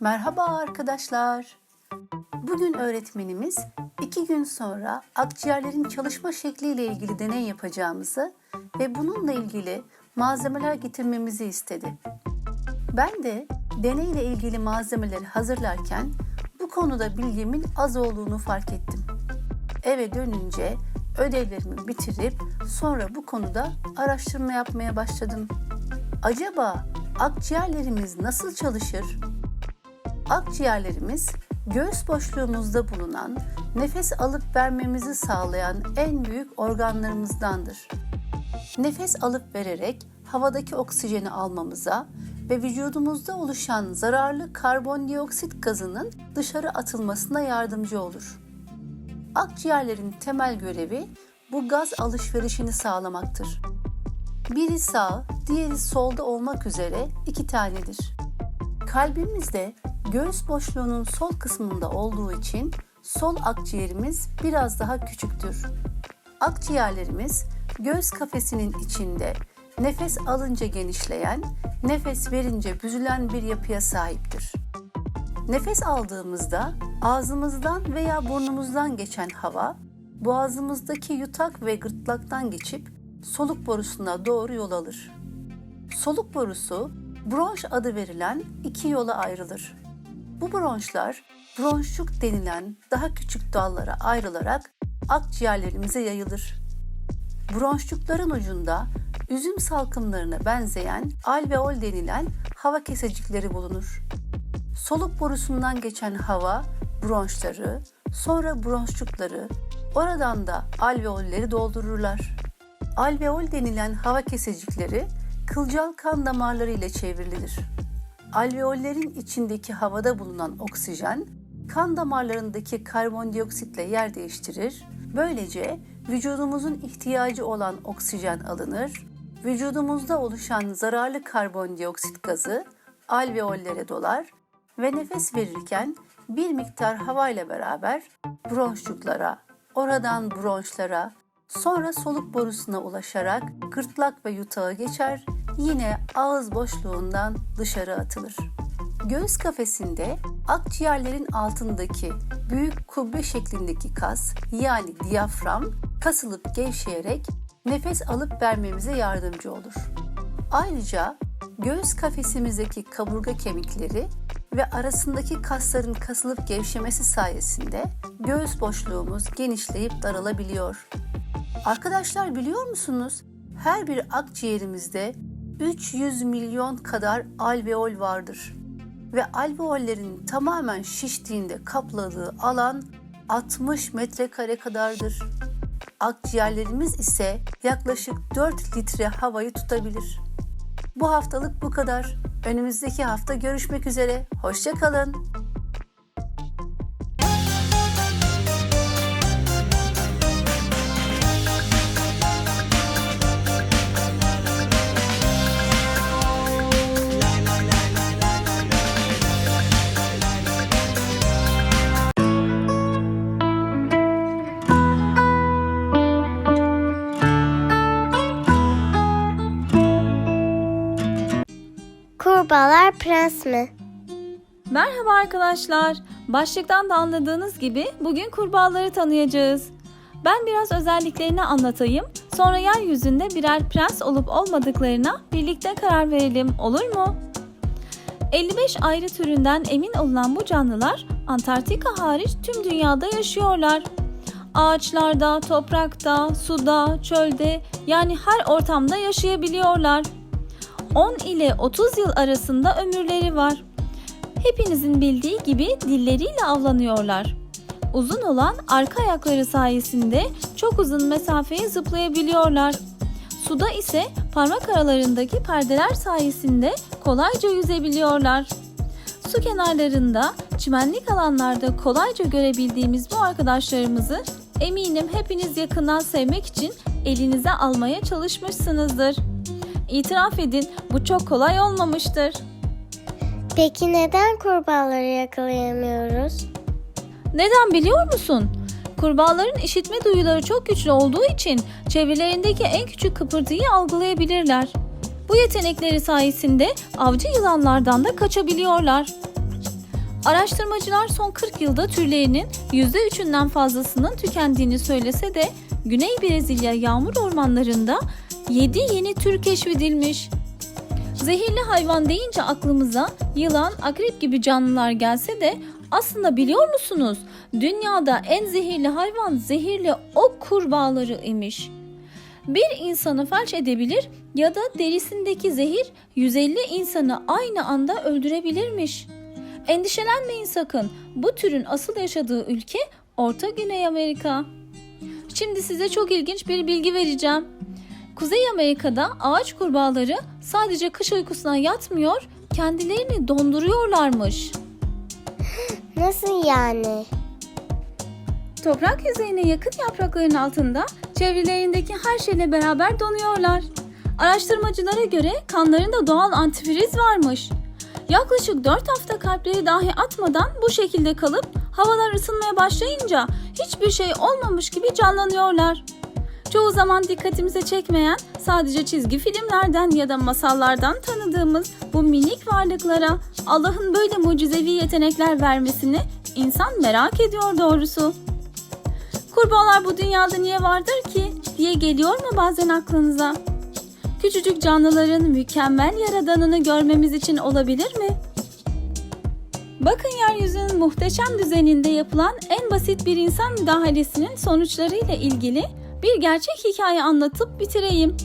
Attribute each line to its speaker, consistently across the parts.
Speaker 1: Merhaba arkadaşlar. Bugün öğretmenimiz iki gün sonra akciğerlerin çalışma şekliyle ilgili deney yapacağımızı ve bununla ilgili malzemeler getirmemizi istedi. Ben de deneyle ilgili malzemeleri hazırlarken bu konuda bilgimin az olduğunu fark ettim. Eve dönünce ödevlerimi bitirip sonra bu konuda araştırma yapmaya başladım. Acaba akciğerlerimiz nasıl çalışır? Akciğerlerimiz göğüs boşluğumuzda bulunan nefes alıp vermemizi sağlayan en büyük organlarımızdandır. Nefes alıp vererek havadaki oksijeni almamıza ve vücudumuzda oluşan zararlı karbondioksit gazının dışarı atılmasına yardımcı olur. Akciğerlerin temel görevi bu gaz alışverişini sağlamaktır. Biri sağ, diğeri solda olmak üzere iki tanedir. Kalbimizde göğüs boşluğunun sol kısmında olduğu için sol akciğerimiz biraz daha küçüktür. Akciğerlerimiz göğüs kafesinin içinde nefes alınca genişleyen, nefes verince büzülen bir yapıya sahiptir. Nefes aldığımızda ağzımızdan veya burnumuzdan geçen hava boğazımızdaki yutak ve gırtlaktan geçip soluk borusuna doğru yol alır. Soluk borusu bronş adı verilen iki yola ayrılır. Bu bronşlar bronşçuk denilen daha küçük dallara ayrılarak akciğerlerimize yayılır. Bronşçukların ucunda üzüm salkımlarına benzeyen alveol denilen hava kesecikleri bulunur. Soluk borusundan geçen hava bronşları, sonra bronşçukları, oradan da alveolleri doldururlar. Alveol denilen hava kesecikleri kılcal kan damarları ile çevrilir. Alveollerin içindeki havada bulunan oksijen kan damarlarındaki karbondioksitle yer değiştirir. Böylece vücudumuzun ihtiyacı olan oksijen alınır. Vücudumuzda oluşan zararlı karbondioksit gazı alveollere dolar ve nefes verirken bir miktar havayla beraber bronşçuklara, oradan bronşlara, sonra soluk borusuna ulaşarak gırtlak ve yutağı geçer, yine ağız boşluğundan dışarı atılır. Göğüs kafesinde akciğerlerin altındaki büyük kubbe şeklindeki kas yani diyafram kasılıp gevşeyerek nefes alıp vermemize yardımcı olur. Ayrıca göğüs kafesimizdeki kaburga kemikleri ve arasındaki kasların kasılıp gevşemesi sayesinde göğüs boşluğumuz genişleyip daralabiliyor. Arkadaşlar biliyor musunuz? Her bir akciğerimizde 300 milyon kadar alveol vardır. Ve alveollerin tamamen şiştiğinde kapladığı alan 60 metrekare kadardır. Akciğerlerimiz ise yaklaşık 4 litre havayı tutabilir. Bu haftalık bu kadar. Önümüzdeki hafta görüşmek üzere. Hoşçakalın.
Speaker 2: Kurbağalar prens mi?
Speaker 3: Merhaba arkadaşlar. Başlıktan da anladığınız gibi bugün kurbağaları tanıyacağız. Ben biraz özelliklerini anlatayım. Sonra yeryüzünde birer prens olup olmadıklarına birlikte karar verelim olur mu? 55 ayrı türünden emin olunan bu canlılar Antarktika hariç tüm dünyada yaşıyorlar. Ağaçlarda, toprakta, suda, çölde yani her ortamda yaşayabiliyorlar. 10 ile 30 yıl arasında ömürleri var. Hepinizin bildiği gibi dilleriyle avlanıyorlar. Uzun olan arka ayakları sayesinde çok uzun mesafeyi zıplayabiliyorlar. Suda ise parmak aralarındaki perdeler sayesinde kolayca yüzebiliyorlar. Su kenarlarında, çimenlik alanlarda kolayca görebildiğimiz bu arkadaşlarımızı eminim hepiniz yakından sevmek için elinize almaya çalışmışsınızdır. İtiraf edin bu çok kolay olmamıştır.
Speaker 2: Peki neden kurbağaları yakalayamıyoruz?
Speaker 3: Neden biliyor musun? Kurbağaların işitme duyuları çok güçlü olduğu için çevrelerindeki en küçük kıpırtıyı algılayabilirler. Bu yetenekleri sayesinde avcı yılanlardan da kaçabiliyorlar. Araştırmacılar son 40 yılda türlerinin %3'ünden fazlasının tükendiğini söylese de Güney Brezilya yağmur ormanlarında 7 yeni tür keşfedilmiş. Zehirli hayvan deyince aklımıza yılan, akrep gibi canlılar gelse de aslında biliyor musunuz? Dünyada en zehirli hayvan zehirli ok kurbağaları imiş. Bir insanı felç edebilir ya da derisindeki zehir 150 insanı aynı anda öldürebilirmiş. Endişelenmeyin sakın. Bu türün asıl yaşadığı ülke Orta Güney Amerika. Şimdi size çok ilginç bir bilgi vereceğim. Kuzey Amerika'da ağaç kurbağaları sadece kış uykusuna yatmıyor, kendilerini donduruyorlarmış.
Speaker 2: Nasıl yani?
Speaker 3: Toprak yüzeyine yakın yaprakların altında çevrelerindeki her şeyle beraber donuyorlar. Araştırmacılara göre kanlarında doğal antifriz varmış. Yaklaşık 4 hafta kalpleri dahi atmadan bu şekilde kalıp havalar ısınmaya başlayınca hiçbir şey olmamış gibi canlanıyorlar. Çoğu zaman dikkatimize çekmeyen sadece çizgi filmlerden ya da masallardan tanıdığımız bu minik varlıklara Allah'ın böyle mucizevi yetenekler vermesini insan merak ediyor doğrusu. Kurbağalar bu dünyada niye vardır ki diye geliyor mu bazen aklınıza? Küçücük canlıların mükemmel yaradanını görmemiz için olabilir mi? Bakın yeryüzünün muhteşem düzeninde yapılan en basit bir insan müdahalesinin sonuçlarıyla ilgili bir gerçek hikaye anlatıp bitireyim.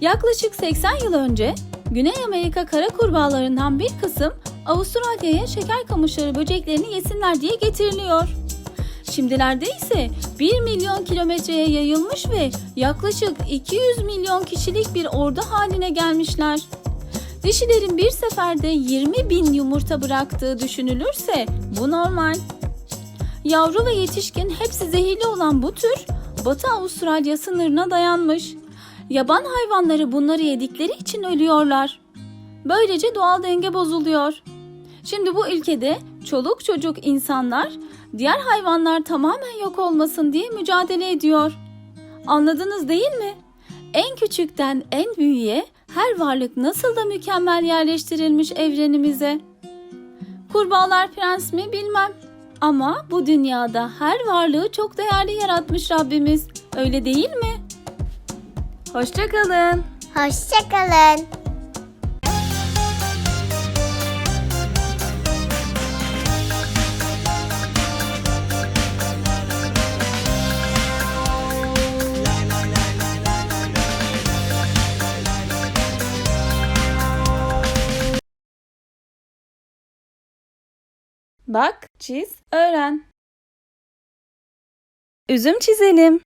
Speaker 3: Yaklaşık 80 yıl önce Güney Amerika kara kurbağalarından bir kısım Avustralya'ya şeker kamışları böceklerini yesinler diye getiriliyor. Şimdilerde ise 1 milyon kilometreye yayılmış ve yaklaşık 200 milyon kişilik bir ordu haline gelmişler. Dişilerin bir seferde 20 bin yumurta bıraktığı düşünülürse bu normal. Yavru ve yetişkin hepsi zehirli olan bu tür Batı Avustralya sınırına dayanmış. Yaban hayvanları bunları yedikleri için ölüyorlar. Böylece doğal denge bozuluyor. Şimdi bu ülkede çoluk çocuk insanlar diğer hayvanlar tamamen yok olmasın diye mücadele ediyor. Anladınız değil mi? En küçükten en büyüğe her varlık nasıl da mükemmel yerleştirilmiş evrenimize. Kurbağalar prens mi bilmem. Ama bu dünyada her varlığı çok değerli yaratmış Rabbimiz. Öyle değil mi? Hoşçakalın.
Speaker 2: Hoşçakalın.
Speaker 3: Bak, çiz, öğren. Üzüm çizelim.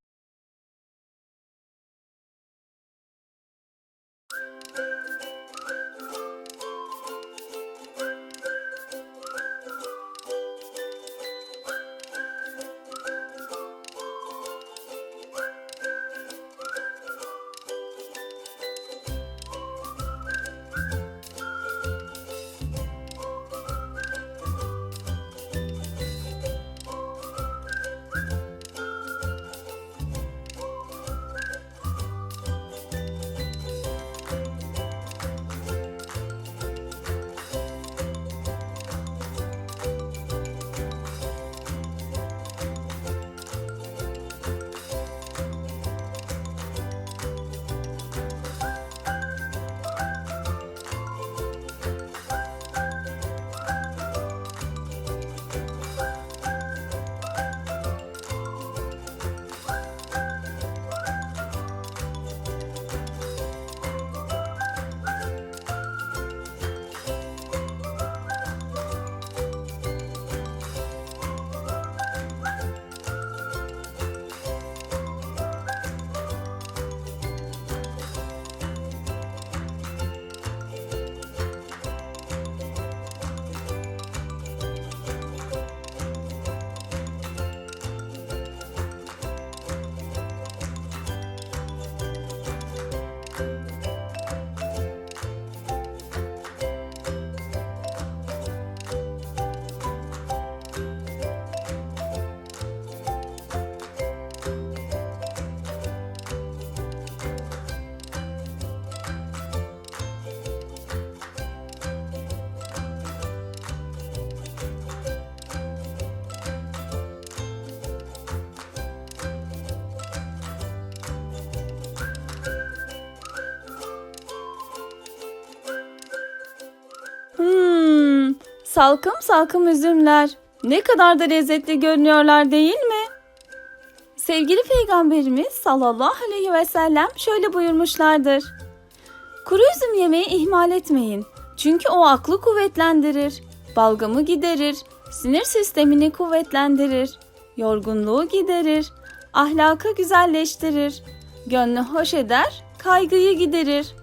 Speaker 3: Salkım salkım üzümler. Ne kadar da lezzetli görünüyorlar değil mi? Sevgili Peygamberimiz sallallahu aleyhi ve sellem şöyle buyurmuşlardır. Kuru üzüm yemeği ihmal etmeyin. Çünkü o aklı kuvvetlendirir, balgamı giderir, sinir sistemini kuvvetlendirir, yorgunluğu giderir, ahlakı güzelleştirir, gönlü hoş eder, kaygıyı giderir.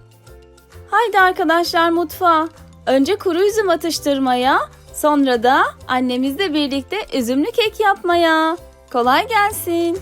Speaker 3: Haydi arkadaşlar mutfağa. Önce kuru üzüm atıştırmaya, sonra da annemizle birlikte üzümlü kek yapmaya. Kolay gelsin.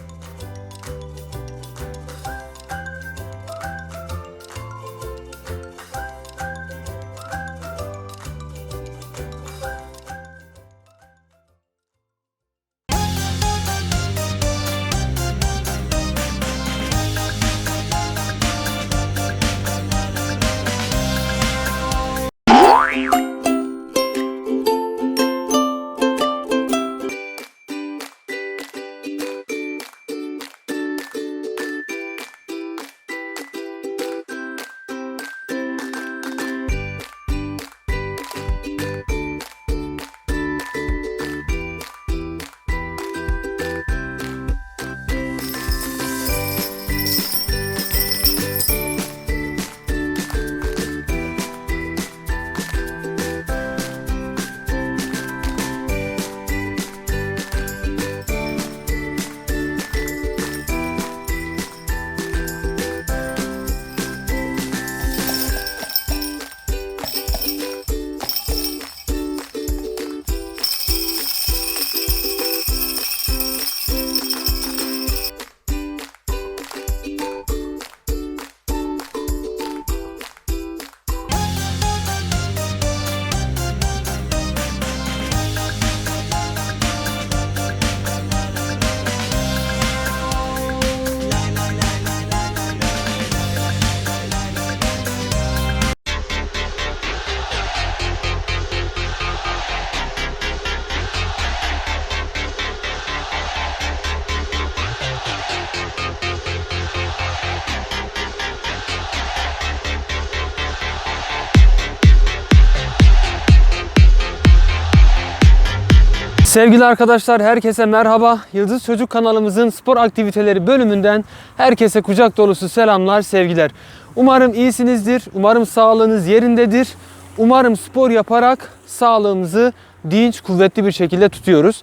Speaker 4: Sevgili arkadaşlar herkese merhaba. Yıldız Çocuk kanalımızın spor aktiviteleri bölümünden herkese kucak dolusu selamlar, sevgiler. Umarım iyisinizdir. Umarım sağlığınız yerindedir. Umarım spor yaparak sağlığımızı dinç, kuvvetli bir şekilde tutuyoruz.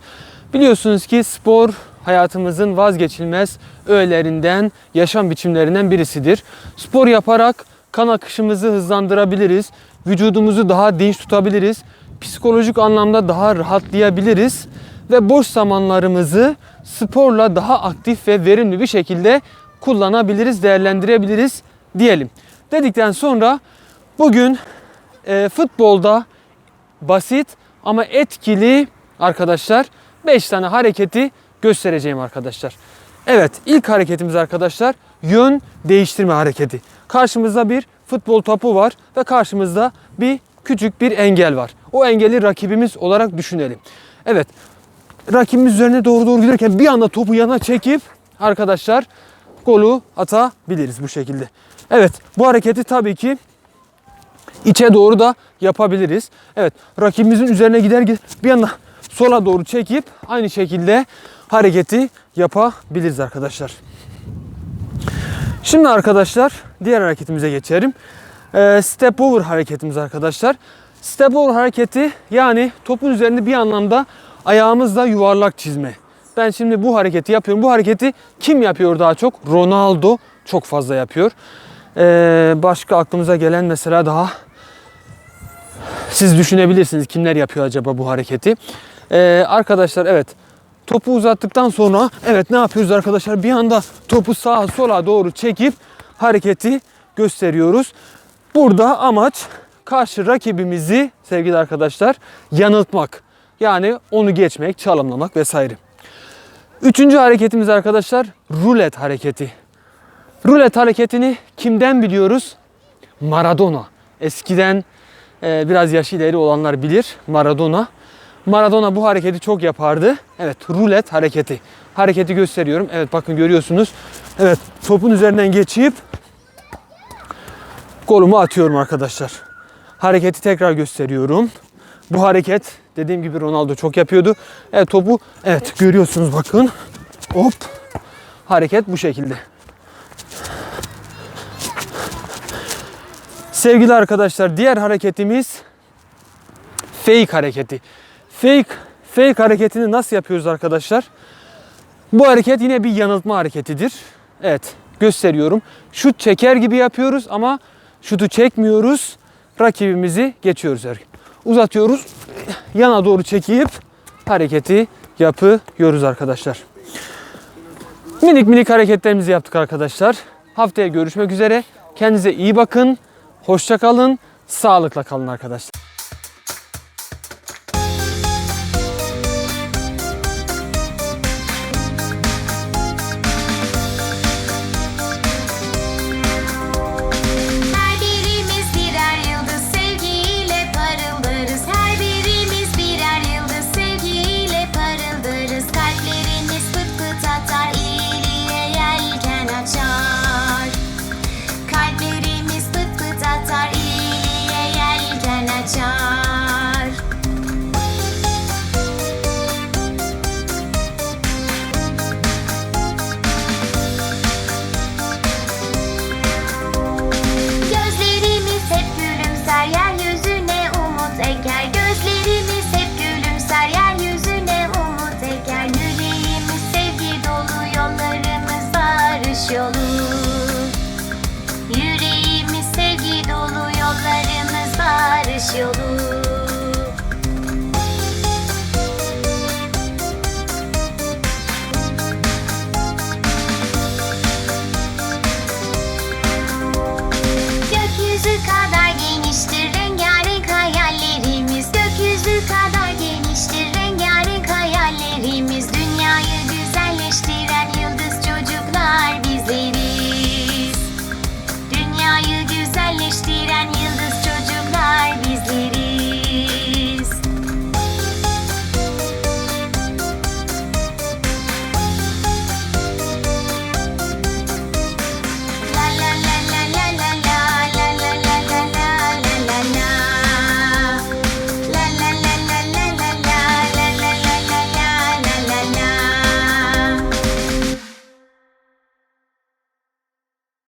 Speaker 4: Biliyorsunuz ki spor hayatımızın vazgeçilmez öğelerinden, yaşam biçimlerinden birisidir. Spor yaparak kan akışımızı hızlandırabiliriz. Vücudumuzu daha dinç tutabiliriz. Psikolojik anlamda daha rahatlayabiliriz ve boş zamanlarımızı sporla daha aktif ve verimli bir şekilde kullanabiliriz, değerlendirebiliriz diyelim. Dedikten sonra bugün e, futbolda basit ama etkili arkadaşlar 5 tane hareketi göstereceğim arkadaşlar. Evet ilk hareketimiz arkadaşlar yön değiştirme hareketi. Karşımızda bir futbol topu var ve karşımızda bir küçük bir engel var. O engeli rakibimiz olarak düşünelim. Evet rakibimiz üzerine doğru doğru giderken bir anda topu yana çekip arkadaşlar golü atabiliriz bu şekilde. Evet bu hareketi tabii ki içe doğru da yapabiliriz. Evet rakibimizin üzerine gider bir anda sola doğru çekip aynı şekilde hareketi yapabiliriz arkadaşlar. Şimdi arkadaşlar diğer hareketimize geçelim. Ee, step over hareketimiz arkadaşlar. Over hareketi yani topun üzerinde bir anlamda ayağımızla yuvarlak çizme. Ben şimdi bu hareketi yapıyorum. Bu hareketi kim yapıyor daha çok? Ronaldo çok fazla yapıyor. Ee, başka aklımıza gelen mesela daha siz düşünebilirsiniz kimler yapıyor acaba bu hareketi. Ee, arkadaşlar evet topu uzattıktan sonra evet ne yapıyoruz arkadaşlar? Bir anda topu sağa sola doğru çekip hareketi gösteriyoruz. Burada amaç karşı rakibimizi sevgili arkadaşlar yanıltmak. Yani onu geçmek, çalımlamak vesaire. Üçüncü hareketimiz arkadaşlar rulet hareketi. Rulet hareketini kimden biliyoruz? Maradona. Eskiden e, biraz yaşı ileri olanlar bilir Maradona. Maradona bu hareketi çok yapardı. Evet rulet hareketi. Hareketi gösteriyorum. Evet bakın görüyorsunuz. Evet topun üzerinden geçip golümü atıyorum arkadaşlar. Hareketi tekrar gösteriyorum. Bu hareket dediğim gibi Ronaldo çok yapıyordu. Evet topu evet görüyorsunuz bakın. Hop. Hareket bu şekilde. Sevgili arkadaşlar diğer hareketimiz fake hareketi. Fake fake hareketini nasıl yapıyoruz arkadaşlar? Bu hareket yine bir yanıltma hareketidir. Evet gösteriyorum. Şut çeker gibi yapıyoruz ama şutu çekmiyoruz. Rakibimizi geçiyoruz. Uzatıyoruz. Yana doğru çekip hareketi yapıyoruz arkadaşlar. Minik minik hareketlerimizi yaptık arkadaşlar. Haftaya görüşmek üzere. Kendinize iyi bakın. Hoşça kalın. Sağlıkla kalın arkadaşlar.